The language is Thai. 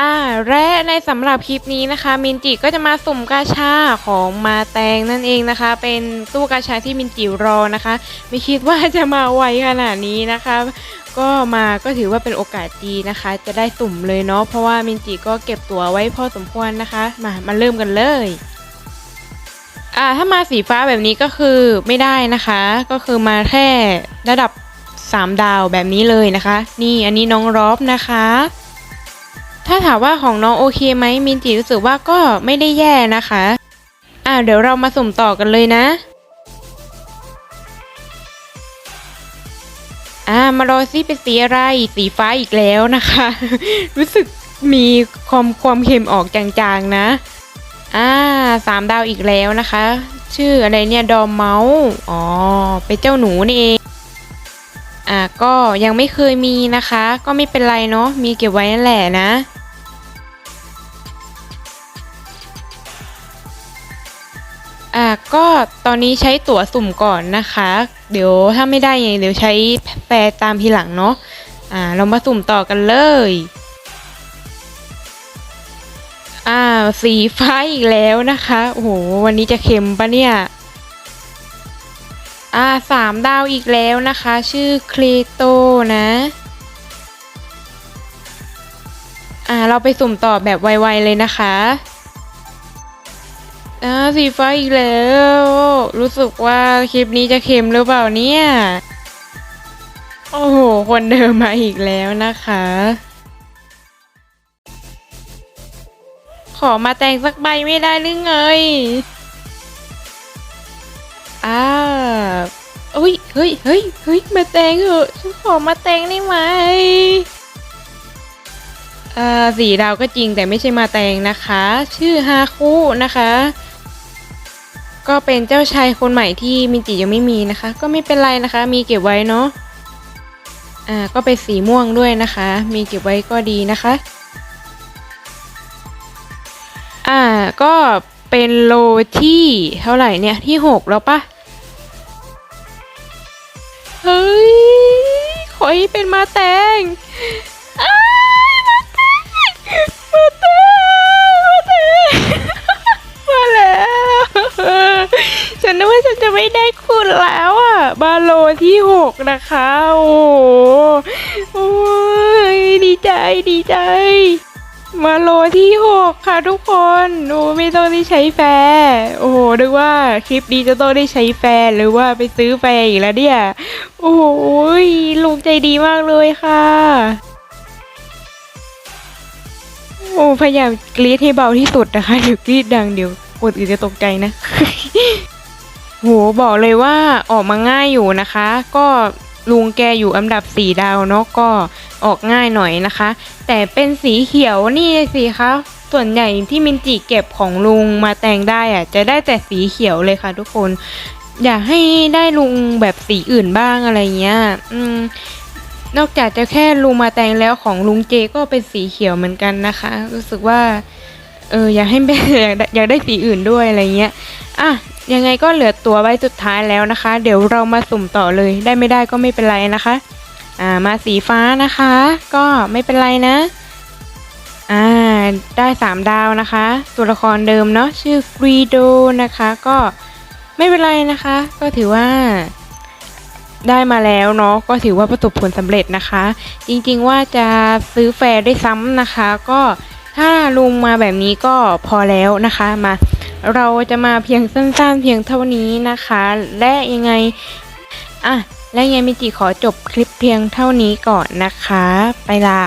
อ่าและในสำหรับคลิปนี้นะคะ มินจิก็จะมาสุ่มกาชาของมาแตงนั่นเองนะคะ เป็นตู้กาชาที่มินจิรอนะคะ ไม่คิดว่าจะมาไวขนาดนี้นะคะ ก็มาก็ถือว่าเป็นโอกาสดีนะคะ จะได้สุ่มเลยเนาะเพราะว่ามินจิก็เก็บตั๋วไว้พอสมควรนะคะ มามาเริ่มกันเลยอ่าถ้ามาสีฟ้าแบบนี้ก็คือไม่ได้นะคะ ก็คือมาแค่ระดับ 3 ดาวแบบนี้เลยนะคะ นี่อันนี้น้องรอบนะคะ ถ้าถามว่าของน้องโอเคไหมมินจิรู้สึกว่าก็ไม่ได้แย่นะคะ อ่าเดี๋ยวเรามาสุ่มต่อกันเลยนะ อ่ามารอซิเป็นสีอะไร สีฟ้าอีกแล้วนะคะ รู้สึกมีความความเค็มออกจางๆนะ อ่าสามดาวอีกแล้วนะคะ ชื่ออะไรเนี่ยดอมเมาส์อ๋อเป็นเจ้าหนูนี่เองอ่าก็ยังไม่เคยมีนะคะ ก็ไม่เป็นไรเนาะมีเก็บไว้นั่นแหละนะ อ่าก็ตอนนี้ใช้ตั๋วสุ่มก่อนนะคะ เดี๋ยวถ้าไม่ได้ยังไงเดี๋ยวใช้แปรตามทีหลังเนาะอ่าเรามาสุ่มต่อกันเลยอ่าสีฟ้าอีกแล้วนะคะโอ้โหวันนี้จะเค็มปะเนี่ยอ่าสามดาวอีกแล้วนะคะ ชื่อคลีโตนะอ่าเราไปสุ่มต่อแบบไวๆเลยนะคะ สีฟ้าอีกแล้ว รู้สึกว่าคลิปนี้จะเค็มหรือเปล่าเนี่ย โอ้โห คนเดิมมาอีกแล้วนะคะ ขอมาแต่งสักใบไม่ได้หรือไงอ่าอุ้ย เฮ้ย เฮ้ย เฮ้ย มาแต่งเถอะฉันขอมาแต่งได้ไหมอ่าสีดาวก็จริงแต่ไม่ใช่มาแต่งนะคะ ชื่อฮาคุนะคะ ก็เป็นเจ้าชายคนใหม่ที่มินจิยังไม่มีนะคะ ก็ไม่เป็นไรนะคะ มีเก็บไว้เนาะอ่าก็เป็นสีม่วงด้วยนะคะ มีเก็บไว้ก็ดีนะคะอ่าก็เป็นโลที่เท่าไหร่เนี่ยที่หกแล้วปะเฮ้ยขอให้เป็นมาแตง ฉันนึกว่าฉันจะไม่ได้คุณแล้วอะ บาโลที่หกนะคะ โอ้โหโอ้ยดีใจดีใจ มาโลที่หกค่ะทุกคนโอ้ไม่ต้องได้ใช้แฟร์โอ้โหนึกว่าคลิปนี้จะต้องได้ใช้แฟร์หรือว่าไปซื้อแฟร์อีกแล้วเนี่ย โอ้โหลุงใจดีมากเลยค่ะโอ้พยายามกรีดให้เบาที่สุดนะคะเดี๋ยวกรีดดังเดี๋ยวคนอื่นจะตกใจนะ โหบอกเลยว่าออกมาง่ายอยู่นะคะ ก็ลุงแกอยู่อันดับสี่ดาวเนาะก็ออกง่ายหน่อยนะคะ แต่เป็นสีเขียวนี่สิคะส่วนใหญ่ที่มินจิเก็บของลุงมาแต่งได้อะจะได้แต่สีเขียวเลยค่ะทุกคน อยากให้ได้ลุงแบบสีอื่นบ้างอะไรเงี้ย อืม นอกจากจะแค่ลุงมาแต่งแล้วของลุงเจก็เป็นสีเขียวเหมือนกันนะคะ รู้สึกว่า เอออยากให้อยากได้อยากได้สีอื่นด้วยอะไรเงี้ยอะ ยังไงก็เหลือตัวไว้สุดท้ายแล้วนะคะ เดี๋ยวเรามาสุ่มต่อเลยได้ไม่ได้ก็ไม่เป็นไรนะคะอ่ามาสีฟ้านะคะ ก็ไม่เป็นไรนะอ่าได้สามดาวนะคะ ตัวละครเดิมเนาะชื่อกรีโดนะคะ ก็ไม่เป็นไรนะคะ ก็ถือว่าได้มาแล้วเนาะก็ถือว่าประสบผลสำเร็จนะคะ จริงๆว่าจะซื้อแฟร์ได้ซ้ำนะคะ ก็ถ้าลุงมาแบบนี้ก็พอแล้วนะคะมา เราจะมาเพียงสั้นๆ เพียงเท่านี้นะคะ และยังไงอะและยังไงมิจิขอจบคลิปเพียงเท่านี้ก่อนนะคะ ไปละ